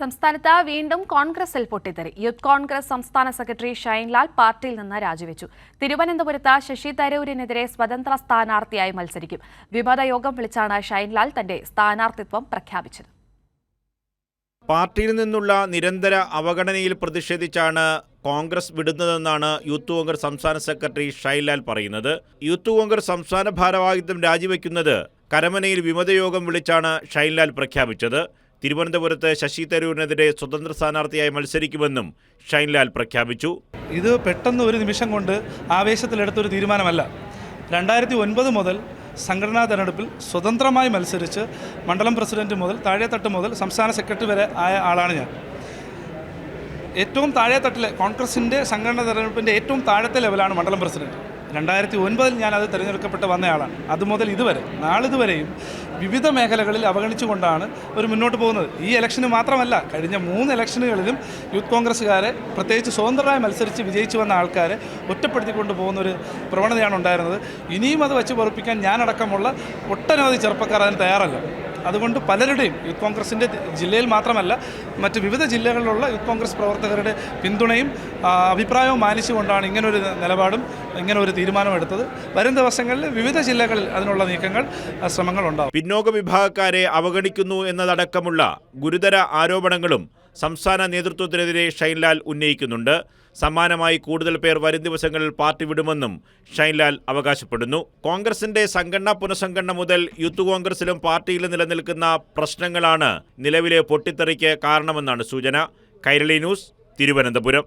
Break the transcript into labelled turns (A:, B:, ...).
A: സംസ്ഥാനത്ത് വീണ്ടും കോൺഗ്രസിൽ പൊട്ടിത്തെറി. യൂത്ത് കോൺഗ്രസ് സംസ്ഥാന സെക്രട്ടറി ഷൈൻലാൽ പാർട്ടിയിൽ നിന്ന് രാജിവെച്ചു. തിരുവനന്തപുരത്ത് ശശി തരൂരിനെതിരെ സ്വതന്ത്ര സ്ഥാനാർത്ഥിയായി മത്സരിക്കും. വിമത യോഗം വിളിച്ചാണ് ഷൈൻലാൽ തന്റെ സ്ഥാനാർത്ഥിത്വം പ്രഖ്യാപിച്ചത്.
B: പാർട്ടിയിൽ നിന്നുള്ള നിരന്തര അവഗണനയിൽ പ്രതിഷേധിച്ചാണ് കോൺഗ്രസ് വിടുന്നതെന്നാണ് യൂത്ത് കോൺഗ്രസ് സംസ്ഥാന സെക്രട്ടറി ഷൈൻലാൽ പറയുന്നത്. യൂത്ത് കോൺഗ്രസ് സംസ്ഥാന ഭാരവാഹിത്വം രാജിവെക്കുന്നത് കരമനയിൽ വിമതയോഗം വിളിച്ചാണ് ഷൈൻലാൽ പ്രഖ്യാപിച്ചത്. തിരുവനന്തപുരത്ത് ശശി തരൂരിനെതിരെ സ്വതന്ത്ര സ്ഥാനാർത്ഥിയായി മത്സരിക്കുമെന്നും ഷൈൻലാൽ പ്രഖ്യാപിച്ചു.
C: ഇത് പെട്ടെന്ന് ഒരു നിമിഷം കൊണ്ട് ആവേശത്തിലെടുത്തൊരു തീരുമാനമല്ല. രണ്ടായിരത്തി ഒൻപത് മുതൽ സംഘടനാ തെരഞ്ഞെടുപ്പിൽ സ്വതന്ത്രമായി മത്സരിച്ച് മണ്ഡലം പ്രസിഡന്റ് മുതൽ താഴെത്തട്ട് മുതൽ സംസ്ഥാന സെക്രട്ടറി വരെ ആയ ആളാണ് ഞാൻ. ഏറ്റവും താഴെത്തട്ടിലെ കോൺഗ്രസിന്റെ സംഘടനാ തെരഞ്ഞെടുപ്പിന്റെ ഏറ്റവും താഴത്തെ ലെവലാണ് മണ്ഡലം പ്രസിഡന്റ്. രണ്ടായിരത്തി ഒൻപതിൽ ഞാനത് തിരഞ്ഞെടുക്കപ്പെട്ട് വന്നയാളാണ്. അതുമുതൽ ഇതുവരെ നാളിതുവരെയും വിവിധ മേഖലകളിൽ അവഗണിച്ചുകൊണ്ടാണ് ഒരു മുന്നോട്ട് പോകുന്നത്. ഈ ഇലക്ഷന് മാത്രമല്ല കഴിഞ്ഞ മൂന്ന് ഇലക്ഷനുകളിലും യൂത്ത് കോൺഗ്രസ്സുകാരെ പ്രത്യേകിച്ച് സ്വതന്ത്രമായി മത്സരിച്ച് വിജയിച്ചു വന്ന ആൾക്കാരെ ഒറ്റപ്പെടുത്തിക്കൊണ്ട് പോകുന്ന ഒരു പ്രവണതയാണ് ഉണ്ടായിരുന്നത്. ഇനിയും അത് വെച്ച് പൊറപ്പിക്കാൻ ഞാനടക്കമുള്ള ഒട്ടനവധി ചെറുപ്പക്കാർ അതിന് തയ്യാറല്ല. അതുകൊണ്ട് പലരുടെയും യൂത്ത് കോൺഗ്രസിന്റെ ജില്ലയിൽ മാത്രമല്ല മറ്റ് വിവിധ ജില്ലകളിലുള്ള യൂത്ത് കോൺഗ്രസ് പ്രവർത്തകരുടെ പിന്തുണയും അഭിപ്രായവും മാനിച്ചുകൊണ്ടാണ് ഇങ്ങനൊരു നിലപാടും ഇങ്ങനെ ഒരു തീരുമാനമെടുത്തത്. വരും ദിവസങ്ങളിൽ വിവിധ ജില്ലകളിൽ അതിനുള്ള നീക്കങ്ങൾ ശ്രമങ്ങൾ ഉണ്ടാകും
B: പിന്നോക്ക വിഭാഗക്കാരെ അവഗണിക്കുന്നു എന്നതടക്കമുള്ള ഗുരുതര ആരോപണങ്ങളും സംസ്ഥാന നേതൃത്വത്തിനെതിരെ ഷൈൻലാൽ ഉന്നയിക്കുന്നുണ്ട്. സമാനമായി കൂടുതൽ പേർ വരും ദിവസങ്ങളിൽ പാർട്ടി വിടുമെന്നും ഷൈൻലാൽ അവകാശപ്പെടുന്നു. കോൺഗ്രസിന്റെ സംഘടനാ പുനഃസംഘടന മുതൽ യൂത്ത് കോൺഗ്രസിലും പാർട്ടിയിലും നിലനിൽക്കുന്ന പ്രശ്നങ്ങളാണ് നിലവിലെ പൊട്ടിത്തെറിക്ക് കാരണമെന്നാണ് സൂചന. കൈരളി ന്യൂസ് തിരുവനന്തപുരം.